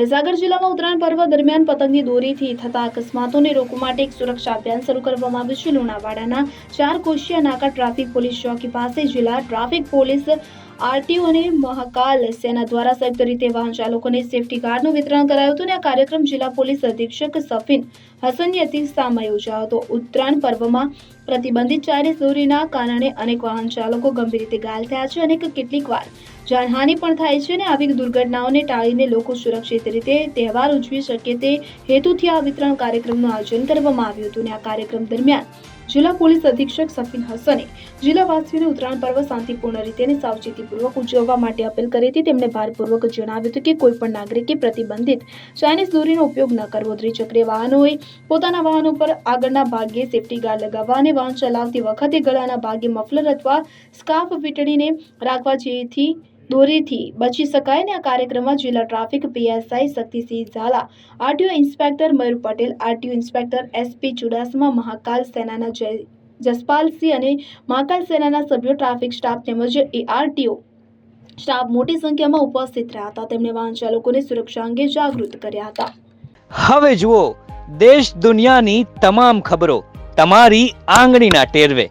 મહીસાગર જિલ્લામાં ઉત્તરાયણ પર્વ દરમિયાન પતંગની દોરીથી થતા અકસ્માતોને રોકવા માટે એક સુરક્ષા અભિયાન શરૂ કરવામાં આવ્યું છે. લુણાવાડાના ચાર કોશિયા નાકા ટ્રાફિક પોલીસ ચોકી પાસે જિલ્લા ટ્રાફિક પોલીસ આરટીઓ અને મહાકાલ સેના દ્વારા સંયુક્ત રીતે વાહન ચાલકોને સેફટી કાર્ડનું વિતરણ કરાયું હતું અને આ કાર્યક્રમ જિલ્લા પોલીસ અધિક્ષક સફીન હસનની અધ્યક્ષતામાં યોજાયો હતો. ઉત્તરાયણ પર્વમાં પ્રતિબંધિત ચારે દોરીના કારણે અનેક વાહન ચાલકો ગંભીર રીતે ઘાયલ થયા છે. અને કેટલીક વાર જાનહાનિ પણ થાય છે અને આવી દુર્ઘટનાઓને ટાળીને લોકો સુરક્ષિત રીતે તહેવાર ઉજવી શકે તે હેતુથી આ વિતરણ કાર્યક્રમનું આયોજન કરવામાં આવ્યું હતું અને આ કાર્યક્રમ દરમિયાન જિલ્લા પોલીસ અધિક્ષક સફીન હસને જિલ્લાવાસીઓને ઉત્તરાયણ પર્વ શાંતિપૂર્ણ રીતે અને સાવચેતીપૂર્વક ઉજવવા માટે અપીલ કરી હતી. તેમણે ભારપૂર્વક જણાવ્યું હતું કે કોઈ પણ નાગરિકે પ્રતિબંધિત ચાઇનીઝ દોરીનો ઉપયોગ ન કરવો. દ્વિચક્રીય વાહનોએ પોતાના વાહનો પર આગળના ભાગે સેફટી ગાર્ડ લગાવવા અને વાહન ચલાવતી વખતે ગળાના ભાગે મફલર અથવા સ્કાર્ફ વીંટળીને રાખવા જેથી દોરીથી બચી શકાય અને આ કાર્યક્રમમાં જિલ્લા traffic PSI Shaktisinh Jhala, RTO inspector Mayur Patel, RTO inspector SP Chudasama, Mahakal સેનાના જય જસપાલસિંહ અને મહાકાલ સેનાના સભ્યો, ટ્રાફિક સ્ટાફ તેમજ એઆરટીઓ સ્ટાફ મોટી સંખ્યામાં ઉપસ્થિત રહ્યા હતા. તેમણે વાહન ચાલકોને સુરક્ષા અંગે જાગૃત કર્યા હતા. હવે જુઓ, દેશ દુનિયાની તમામ ખબરો તમારી આંગળીના ટેરવે.